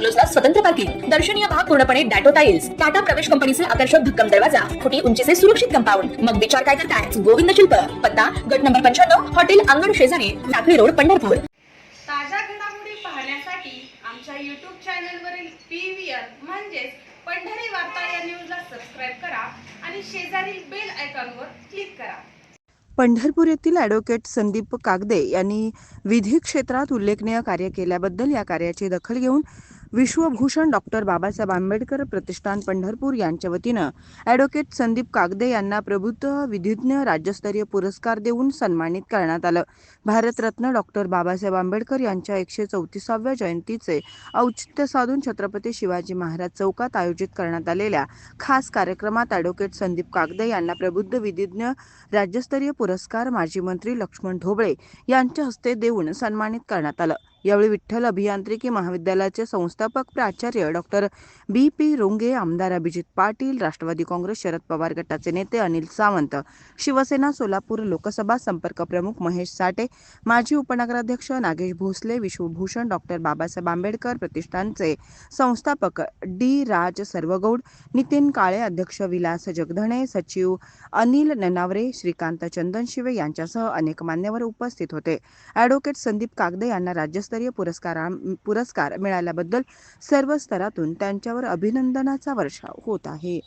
बंगलोजला स्वतंत्र पार्किंग दर्शनीय भाग पूर्णपणे डॅटो टाइल्स टाटा प्रवेश कंपनीचे आकर्षक भक्कम दरवाजा फुटी उंचीचे सुरक्षित कंपाऊंड. मग विचार काय करताय? गोविंद शिल्प. पत्ता गट नंबर पंच्याण्णव हॉटेल अंगण शेजारी लाकडी रोड पंढरपूर. ताज्या घडामोडी पाहण्यासाठी आमच्या यूट्यूब चॅनलवरील पी व्ही आर म्हणजेच पंढरी वार्ता या न्यूजला सबस्क्राईब करा आणि शेजारील बेल आयकॉनवर क्लिक करा. पंढरपूर येथील ॲडव्होकेट संदीप कागदे यांनी विधी क्षेत्रात उल्लेखनीय कार्य केल्याबद्दल या कार्याची दखल घेऊन विश्वभूषण डॉक्टर बाबासाहेब आंबेडकर प्रतिष्ठान पंढरपूर यांच्या वतीनं ॲडव्होकेट संदीप कागदे यांना प्रबुद्ध विधिज्ञ राज्यस्तरीय पुरस्कार देऊन सन्मानित करण्यात आलं. भारतरत्न डॉक्टर बाबासाहेब आंबेडकर यांच्या एकशे चौतीसाव्या जयंतीचे औचित्य साधून छत्रपती शिवाजी महाराज चौकात आयोजित करण्यात आलेल्या खास कार्यक्रमात ॲडव्होकेट संदीप कागदे यांना प्रबुद्ध विधिज्ञ राज्यस्तरीय पुरस्कार माजी मंत्री लक्ष्मण ढोबळे यांच्या हस्ते देऊन सन्मानित करण्यात आलं. यावेळी विठ्ठल अभियांत्रिकी महाविद्यालयाचे संस्थापक प्राचार्य डॉक्टर बी. पी. रुंगे आमदार अभिजित पाटील राष्ट्रवादी काँग्रेस शरद पवार गटाचे नेते अनिल सावंत शिवसेना सोलापूर लोकसभा संपर्क प्रमुख महेश साठे माजी उपनगराध्यक्ष नागेश भोसले विश्वभूषण डॉक्टर बाबासाहेब आंबेडकर प्रतिष्ठानचे संस्थापक डी. राज सर्वगौड नितीन काळे अध्यक्ष विलास जगधणे सचिव अनिल ननावरे श्रीकांत चंदनशिवे यांच्यासह अनेक मान्यवर उपस्थित होते. ॲडव्होकेट संदीप कागदे यांना राज्य राज्यस्तरीय पुरस्कारा पुरस्कार मिळाल्याबद्दल सर्व स्तरातून त्यांच्यावर अभिनंदनाचा वर्षाव होत आहे.